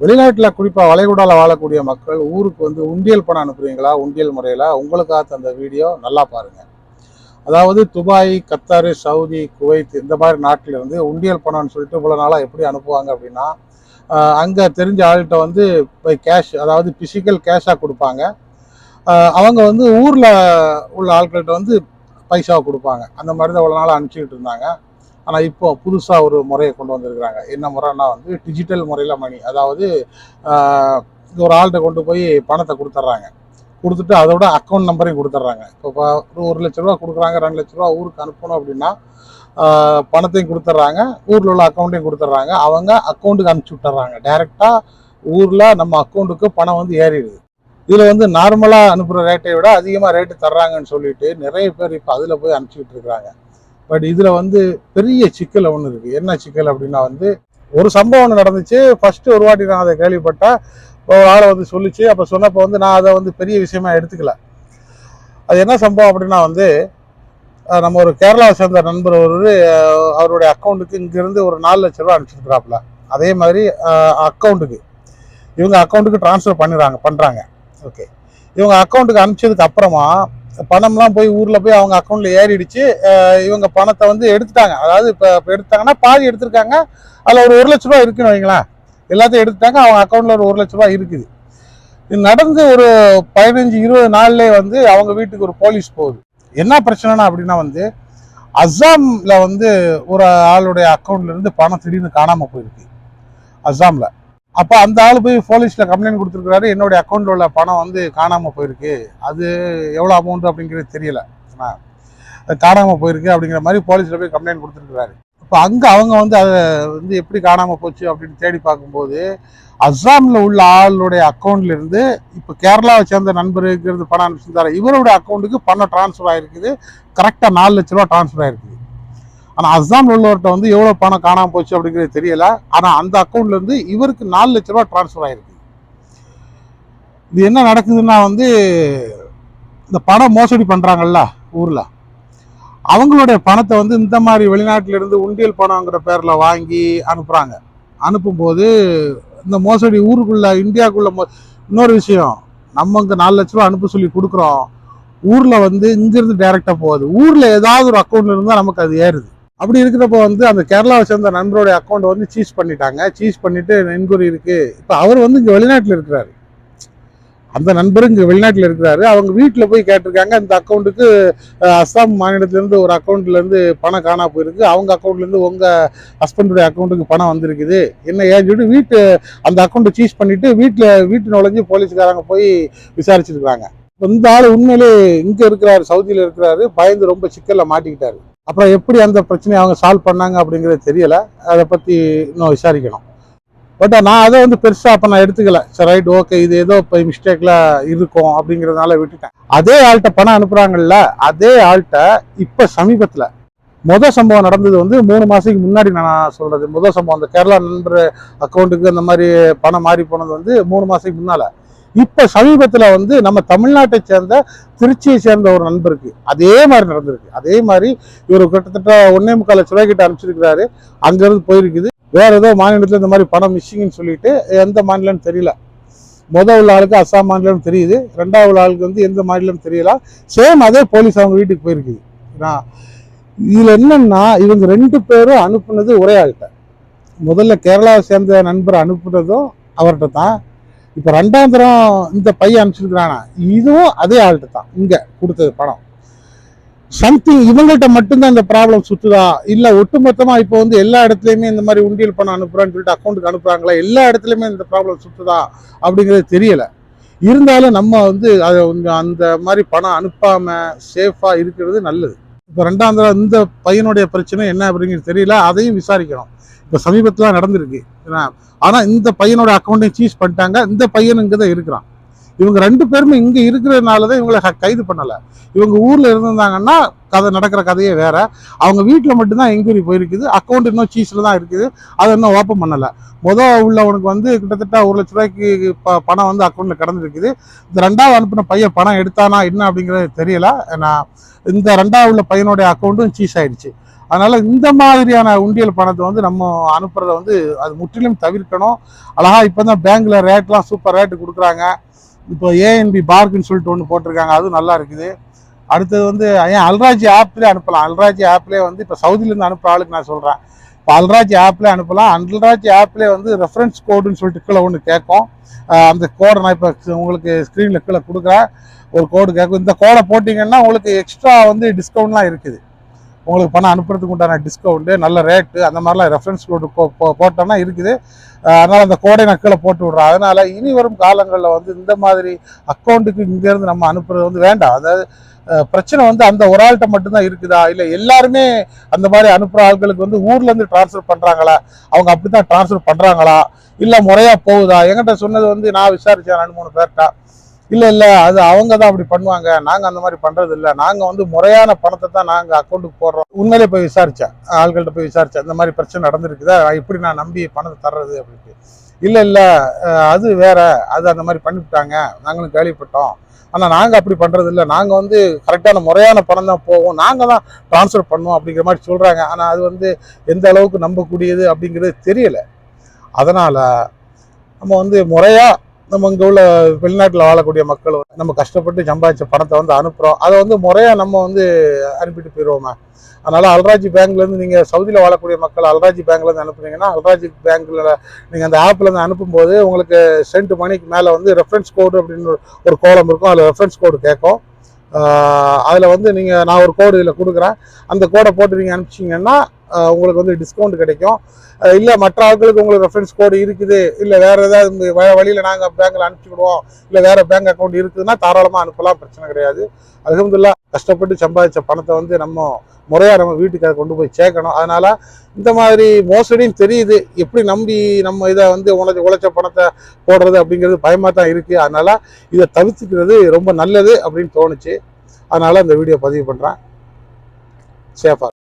வெளிநாட்டில் குறிப்பாக வளைகுடாவில் வாழக்கூடிய மக்கள் ஊருக்கு வந்து உண்டியல் பணம் அனுப்புறீங்களா? உண்டியல் முறையில் உங்களுக்காக தந்த வீடியோ நல்லா பாருங்கள் அதாவது துபாய் கத்தார் சவுதி குவைத் இந்த மாதிரி நாட்டிலிருந்து உண்டியல் பணம்னு சொல்லிட்டு இவ்வளோ நாளாக எப்படி அனுப்புவாங்க அப்படின்னா அங்கே தெரிஞ்ச ஆள்கிட்ட வந்து இப்போ கேஷ் அதாவது பிசிக்கல் கேஷாக கொடுப்பாங்க. அவங்க வந்து ஊரில் உள்ள ஆட்கள்கிட்ட வந்து பைசாவை கொடுப்பாங்க. அந்த மாதிரி தான் இவ்வளோ நாளாக அனுப்பிச்சிக்கிட்டு இருந்தாங்க. ஆனால் இப்போ புதுசாக ஒரு முறையை கொண்டு வந்திருக்கிறாங்க. என்ன முறைன்னா வந்து டிஜிட்டல் முறையில் மணி. அதாவது ஒரு ஆள்கிட்ட கொண்டு போய் பணத்தை கொடுத்துட்றாங்க கொடுத்துட்டு அதோட அக்கௌண்ட் நம்பரையும் கொடுத்துட்றாங்க இப்போ ஒரு ஒரு லட்ச ரூபா கொடுக்குறாங்க ரெண்டு லட்ச ரூபா ஊருக்கு அனுப்பணும் அப்படின்னா பணத்தையும் கொடுத்துட்றாங்க ஊரில் உள்ள அக்கௌண்ட்டையும் கொடுத்துட்றாங்க அவங்க அக்கௌண்ட்டுக்கு அனுப்பிச்சி விட்டுறாங்க டைரெக்டாக ஊரில் நம்ம அக்கௌண்ட்டுக்கு பணம் வந்து ஏறிடுது. இதில் வந்து நார்மலாக அனுப்புகிற ரேட்டை விட அதிகமாக ரேட்டு தர்றாங்கன்னு சொல்லிட்டு நிறைய பேர் இப்போ அதில் போய் அனுப்பிச்சிக்கிட்டு இருக்கிறாங்க பட் இதில் வந்து பெரிய சிக்கல் ஒன்று இருக்குது என்ன சிக்கல் அப்படின்னா வந்து ஒரு சம்பவம் ஒன்று நடந்துச்சு. ஃபர்ஸ்ட் ஒரு வாட்டி நான் அதை கேள்விப்பட்டேன் ஒரு ஆளை வந்து சொல்லிச்சு. அப்போ சொன்னப்போ வந்து நான் அதை வந்து பெரிய விஷயமா எடுத்துக்கல. அது என்ன சம்பவம் அப்படின்னா வந்து நம்ம ஒரு கேரளாவை சேர்ந்த நண்பர் ஒரு அவருடைய அக்கௌண்ட்டுக்கு இங்கேருந்து ஒரு நாலு லட்ச ரூபா அனுப்பிச்சிருக்கிறாப்புல. அதே மாதிரி அக்கௌண்ட்டுக்கு இவங்க அக்கௌண்ட்டுக்கு ட்ரான்ஸ்ஃபர் பண்ணிடுறாங்க பண்ணுறாங்க ஓகே இவங்க அக்கௌண்ட்டுக்கு அனுப்பிச்சதுக்கு அப்புறமா பணம்லாம் போய் ஊரில் போய் அவங்க அக்கௌண்ட்டில் ஏறிடுச்சு. இவங்க பணத்தை வந்து எடுத்துட்டாங்க. அதாவது இப்போ இப்போ எடுத்தாங்கன்னா பாதி எடுத்திருக்காங்க. அதில் ஒரு ஒரு லட்ச ரூபா இருக்குன்னு வைங்களேன். எல்லாத்தையும் எடுத்துட்டாங்க. அவங்க அக்கௌண்ட்டில் ஒரு ஒரு லட்ச ரூபா இருக்குது. இது நடந்து ஒரு பதினஞ்சு இருபது நாள்லேயே வந்து அவங்க வீட்டுக்கு ஒரு போலீஸ் போகுது. என்ன பிரச்சனைனா அப்படின்னா வந்து அஸ்ஸாமில் வந்து ஒரு ஆளுடைய அக்கௌண்ட்லேருந்து பணம் திடீர்னு காணாமல் போயிருக்கு. அஸ்ஸாமில் அப்போ அந்த ஆள் போய் போலீஸில் கம்ப்ளைண்ட் கொடுத்துருக்காரு என்னுடைய அக்கௌண்ட்டில் உள்ள பணம் வந்து காணாமல் போயிருக்கு. அது எவ்வளோ அமௌண்ட் அப்படிங்கிறது தெரியல. காணாமல் அது போயிருக்கு அப்படிங்கிற மாதிரி போலீஸில் போய் கம்ப்ளைண்ட் கொடுத்துருக்குறாரு. இப்போ அங்கே அவங்க வந்து அதை வந்து எப்படி காணாமல் போச்சு அப்படின்னு தேடி பார்க்கும்போது அஸ்ஸாம்ல உள்ள ஆளுடைய அக்கௌண்ட்ல இருந்து இப்போ கேரளாவை சேர்ந்த நண்பருக்கிறது பணம் அனுப்பிச்சிருந்தாரு. இவருடைய அக்கௌண்ட்டுக்கு பணம் டிரான்ஸ்ஃபர் ஆகிருக்குது கரெக்டாக நாலு லட்ச ரூபா டிரான்ஸ்ஃபர் ஆயிருக்குது. ஆனால் அஸ்ஸாமில் உள்ளவர்கிட்ட வந்து எவ்வளோ பணம் காணாம போச்சு அப்படிங்கிறது தெரியல. ஆனால் அந்த அக்கௌண்ட்லேருந்து இவருக்கு நாலு லட்ச ரூபா டிரான்ஸ்ஃபர் ஆயிருக்கு. இது என்ன நடக்குதுன்னா வந்து இந்த பணம் மோசடி பண்ணுறாங்கல்ல ஊரில். அவங்களுடைய பணத்தை வந்து இந்த மாதிரி வெளிநாட்டிலிருந்து உண்டியல் பணங்கிற பேரில் வாங்கி அனுப்புகிறாங்க அனுப்பும்போது இந்த மோசடி ஊருக்குள்ளே இந்தியாவுக்குள்ள மோ- இன்னொரு விஷயம். நம்ம இங்கே நாலு லட்ச ரூபா அனுப்ப சொல்லி கொடுக்குறோம். ஊரில் வந்து இங்கிருந்து டைரெக்டாக போகுது. ஊரில் ஏதாவது ஒரு அக்கௌண்ட்ல இருந்தால் நமக்கு அது ஏறுது. அப்படி இருக்கிறப்ப வந்து அந்த கேரளாவை சேர்ந்த நண்பருடைய அக்கௌண்ட் வந்து சீஸ் பண்ணிட்டாங்க. சீஸ் பண்ணிட்டு என்கொயரி இருக்கு. இப்போ அவர் வந்து இங்க வெளிநாட்டுல இருக்கிறாரு. அந்த நண்பர் இங்கே வெளிநாட்டுல இருக்கிறாரு. அவங்க வீட்டுல போய் கேட்டிருக்காங்க. இந்த அக்கௌண்ட்டுக்கு அஸ்ஸாம் மாநிலத்திலேருந்து ஒரு அக்கௌண்ட்லேருந்து பணம் காணா போயிருக்கு. அவங்க அக்கௌண்ட்ல இருந்து உங்க ஹஸ்பண்டுடைய அக்கௌண்ட்டுக்கு பணம் வந்திருக்குது. என்ன ஏன்னு சொல்லிட்டு வீட்டு அந்த அக்கௌண்ட்டை சீஸ் பண்ணிட்டு வீட்டுல வீட்டு நுழைஞ்சு போலீஸ்காரங்க போய் விசாரிச்சிருக்கிறாங்க. இந்த ஆள் உண்மையிலே இங்க இருக்கிறாரு சவுதியில இருக்கிறாரு. பயந்து ரொம்ப சிக்கலில் மாட்டிக்கிட்டாரு. அப்புறம் எப்படி அந்த பிரச்சனையை அவங்க சால்வ் பண்ணாங்க அப்படிங்கிறது தெரியல. அதை பத்தி இன்னும் விசாரிக்கணும். பட் நான் அதை வந்து பெருசா அப்போ நான் எடுத்துக்கல. சரி ரைட் ஓகே இது ஏதோ இப்போ மிஸ்டேக்ல இருக்கும் அப்படிங்கறதுனால விட்டுட்டேன். அதே ஆள்கிட்ட பணம் அனுப்புறாங்கல்ல அதே ஆள்கிட்ட இப்போ சமீபத்துல முத சம்பவம் நடந்தது வந்து மூணு மாசத்துக்கு முன்னாடி நான் சொல்றது. முத சம்பவம் அந்த கேரளா நண்பர் அக்கௌண்ட்டுக்கு அந்த மாதிரி பணம் மாறி போனது வந்து மூணு மாசத்துக்கு முன்னால். இப்போ சமீபத்தில் வந்து நம்ம தமிழ்நாட்டை சேர்ந்த திருச்சியை சேர்ந்த ஒரு நண்பருக்கு அதே மாதிரி நடந்திருக்கு. அதே மாதிரி இவர் கிட்டத்தட்ட ஒன்னே முக்கால் லட்ச ரூபாய் கிட்ட அனுப்பிச்சிருக்கிறாரு. அங்கேருந்து போயிருக்குது. வேற ஏதோ மாநிலத்தில் இந்த மாதிரி பணம் மிஸ்ஸிங்னு சொல்லிட்டு எந்த மாநிலம்னு தெரியல. முதல் உள்ள ஆளுக்கு அஸ்ஸாம் மாநிலம் தெரியுது. ரெண்டாவது உள்ள ஆளுக்கு வந்து எந்த மாநிலம் தெரியல. சேம் அதே போலீஸ் அவங்க வீட்டுக்கு போயிருக்குது. நான் இதில் என்னன்னா இவங்க ரெண்டு பேரும் அனுப்புனது ஒரே ஆள்கிட்ட. முதல்ல கேரளாவை சேர்ந்த நண்பர் அனுப்புனதும் அவர்கிட்ட தான். இப்போ ரெண்டாம் தரம் இந்த பையன் அனுப்பிச்சிருக்கிறானா? இதுவும் அதே ஆள்கிட்ட தான். இங்கே கொடுத்தது பணம். சம்திங் இவங்கள்ட்ட மட்டும்தான் இந்த ப்ராப்ளம் சுற்றுதா இல்லை ஒட்டுமொத்தமாக இப்போ வந்து எல்லா இடத்துலையுமே இந்த மாதிரி உண்டியல் பணம் அனுப்புகிறான்னு சொல்லிட்டு அக்கௌண்ட்டுக்கு அனுப்புகிறாங்களா எல்லா இடத்துலையுமே இந்த ப்ராப்ளம் சுற்றுதா அப்படிங்கிறது தெரியலை. இருந்தாலும் நம்ம வந்து அதை கொஞ்சம் அந்த மாதிரி பணம் அனுப்பாமல் சேஃபாக இருக்கிறது நல்லது. இப்போ ரெண்டாம் தரம் இந்த பையனுடைய பிரச்சனை என்ன அப்படிங்கிறது தெரியல. அதையும் விசாரிக்கணும். இப்போ சமீபத்தில் நடந்திருக்கு. ஏன்னா ஆனால் இந்த பையனோட அக்கௌண்ட்டையும் சீஸ் பண்ணிட்டாங்க. இந்த பையன் இங்கே தான் இருக்கிறான். இவங்க ரெண்டு பேருமே இங்கே இருக்கிறதுனால தான் இவங்களை கைது பண்ணலை. இவங்க ஊரில் இருந்திருந்தாங்கன்னா கதை நடக்கிற கதையே வேற. அவங்க வீட்டில் மட்டும்தான் என்கொயரி போயிருக்குது. அக்கௌண்ட் இன்னும் சீஸில் தான் இருக்குது. அதை இன்னும் ஓப்பன் பண்ணலை. மொதல் உள்ளவனுக்கு வந்து கிட்டத்தட்ட ஒரு லட்ச ரூபாய்க்கு ப- பணம் வந்து அக்கௌண்ட்டில் கடந்துருக்குது இந்த ரெண்டாவது அனுப்பின பையன் பணம் எடுத்தானா என்ன அப்படிங்கிறது தெரியல. ஏன்னா இந்த ரெண்டாவது உள்ள பையனுடைய அக்கௌண்ட்டும் சீஸ் ஆயிடுச்சு. அதனால இந்த மாதிரியான உண்டியல் பணத்தை வந்து நம்ம அனுப்புறத வந்து அது முற்றிலும் தவிர்க்கணும். அழகா இப்போ தான் பேங்க்ல ரேட்லாம் சூப்பர் ரேட்டு கொடுக்குறாங்க. இப்போ ஏஎன்பி பார்க்குன்னு சொல்லிட்டு ஒன்று போட்டிருக்காங்க. அதுவும் நல்லா இருக்குது. அடுத்தது வந்து ஏன் அல்ராஜி ஆப்லேயே அனுப்பலாம். அல்ராஜி ஆப்லேயே வந்து இப்போ சவுதியிலேருந்து அனுப்புற ஆளுக்கு நான் சொல்கிறேன் இப்போ அல்ராஜி ஆப்லேயே அனுப்பலாம். அல்ராஜ் ஆப்லேயே வந்து ரெஃபரன்ஸ் கோடுன்னு சொல்லிட்டு கீழே ஒன்று கேட்கும். அந்த கோடை நான் இப்போ உங்களுக்கு ஸ்க்ரீனில் கீழே கொடுக்குறேன். ஒரு கோடு கேட்கும். இந்த கோடை போட்டிங்கன்னா உங்களுக்கு எக்ஸ்ட்ரா வந்து டிஸ்கவுண்ட்லாம் இருக்குது. உங்களுக்கு பணம் அனுப்புறதுக்கு உண்டான டிஸ்கவுண்ட்டு நல்ல ரேட்டு அந்த மாதிரிலாம் ரெஃபரன்ஸ் கோடு போட்டோன்னா இருக்குது. அதனால் அந்த கோடை நான் கீழே போட்டு விட்றேன். அதனால இனி வரும் காலங்களில் வந்து இந்த மாதிரி அக்கௌண்ட்டுக்கு இங்கேருந்து நம்ம அனுப்புறது வந்து வேண்டாம். அதாவது பிரச்சனை வந்து அந்த ஒரு ஆள்கிட்ட மட்டும்தான் இருக்குதா? இல்லை எல்லாருமே அந்த மாதிரி அனுப்புகிற ஆட்களுக்கு வந்து ஊர்லேருந்து டிரான்ஸ்ஃபர் ட்ரான்ஸ்ஃபர் பண்ணுறாங்களா அவங்க அப்படி தான் ட்ரான்ஸ்ஃபர் பண்ணுறாங்களா இல்லை முறையாக போகுதா? என்கிட்ட சொன்னது வந்து நான் விசாரித்தேன் ரெண்டு மூணு பேர்கிட்ட. இல்லை இல்லை அது அவங்க தான் அப்படி பண்ணுவாங்க. நாங்கள் அந்த மாதிரி பண்ணுறது இல்லை. நாங்கள் வந்து முறையான பணத்தை தான் நாங்கள் அக்கௌண்ட்டுக்கு போடுறோம். உண்மையிலே போய் விசாரித்தேன் ஆள்கள்ட்ட போய் விசாரித்தேன் இந்த மாதிரி பிரச்சனை நடந்திருக்குதா? இப்படி நான் நம்பி பணத்தை தர்றது அப்படின்ட்டு. இல்லை இல்லை அது வேற. அது அந்த மாதிரி பண்ணிவிட்டாங்க. நாங்களும் கேள்விப்பட்டோம். ஆனால் நாங்கள் அப்படி பண்ணுறது இல்லை. நாங்கள் வந்து கரெக்டான முறையான பணம் தான் போவோம் நாங்கள் தான் ட்ரான்ஸ்ஃபர் பண்ணுவோம் அப்படிங்கிற மாதிரி சொல்கிறாங்க ஆனால் அது வந்து எந்த அளவுக்கு நம்பக்கூடியது அப்படிங்கிறது தெரியல. அதனால் நம்ம வந்து முறையாக நம்ம இங்கே உள்ள வெளிநாட்டில் வாழக்கூடிய மக்கள் நம்ம கஷ்டப்பட்டு சம்பாதிச்ச பணத்தை வந்து அனுப்புகிறோம் அதை வந்து முறையாக நம்ம வந்து அனுப்பிட்டு போயிடுவோமே அதனால் அல்ராஜி பேங்க்லேருந்து நீங்கள் சவுதியில் வாழக்கூடிய மக்கள் அல்ராஜி பேங்க்லேருந்து அனுப்புனீங்கன்னா அல்ராஜி பேங்க்கில் நீங்கள் அந்த ஆப்லேருந்து அனுப்பும்போது உங்களுக்கு சென்ட் மணிக்கு மேலே வந்து ரெஃபரன்ஸ் கோடு அப்படின்னு ஒரு- கோலம் இருக்கும். அதில் ரெஃபரன்ஸ் கோடு கேட்கும். அதில் வந்து நீங்கள் நான் ஒரு கோடு இதில் கொடுக்குறேன். அந்த கோடை போட்டு நீங்கள் அனுப்பிச்சிங்கன்னா உங்களுக்கு வந்து டிஸ்கவுண்ட் கிடைக்கும். இல்லை மற்ற ஆட்களுக்கு உங்களுக்கு ரெஃபரன்ஸ் கோடு இருக்குது. இல்லை வேறு ஏதாவது வழியில் நாங்கள் பேங்கில் அனுப்பிச்சி விடுவோம். இல்லை வேறு பேங்க் அக்கௌண்ட் இருக்குதுன்னா தாராளமாக அனுப்பலாம் பிரச்சனை கிடையாது. அலமதுல்லா கஷ்டப்பட்டு சம்பாதிச்ச பணத்தை வந்து நம்ம முறையாக நம்ம வீட்டுக்கு அதை கொண்டு போய் சேர்க்கணும். அதனால் இந்த மாதிரி மோசடியும் தெரியுது. எப்படி நம்பி நம்ம இதை வந்து உழைச்ச உழைச்ச பணத்தை போடுறது அப்படிங்கிறது பயமாக தான் இருக்குது அதனால் இதை தவிர்த்துக்கிறது ரொம்ப நல்லது அப்படின்னு தோணுச்சு. அதனால் இந்த வீடியோ பதிவு பண்ணுறேன் சேஃபாக